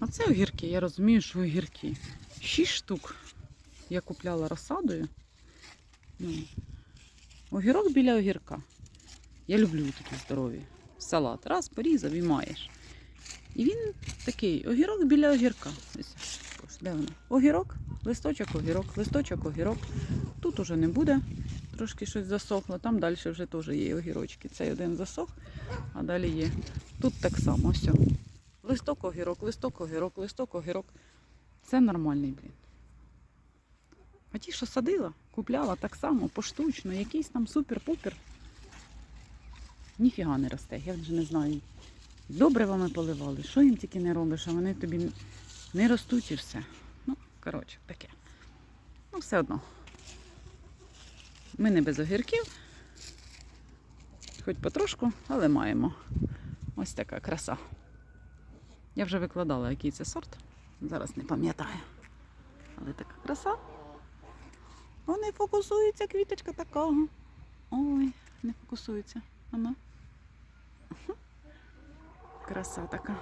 А це огірки, я розумію, що огірки. Шість штук я купляла розсадою. Ну, огірок біля огірка. Я люблю такі здорові. Салат. Раз порізав і маєш. І він такий огірок біля огірка. Ось, де воно? Огірок, листочок, огірок, листочок, огірок. Тут уже не буде. Трошки щось засохло. Там далі вже теж є огірочки. Цей один засох, а далі є. Тут так само. Все. Листок, огірок, листок, огірок, листок, огірок. Це нормальний блін. А ті, що садила, купляла так само, поштучно, якийсь там супер-пупер. Ніфіга не росте, я вже не знаю. Добривами поливали, що їм тільки не робиш, а вони тобі не ростуть і все. Ну, коротше, таке. Ну, все одно. Ми не без огірків. Хоч потрошку, але маємо. Ось така краса. Я вже викладала, який це сорт. Зараз не пам'ятаю. Але така краса. Вони фокусуються, квіточка така. Ой, не фокусується. Вона. Краса така.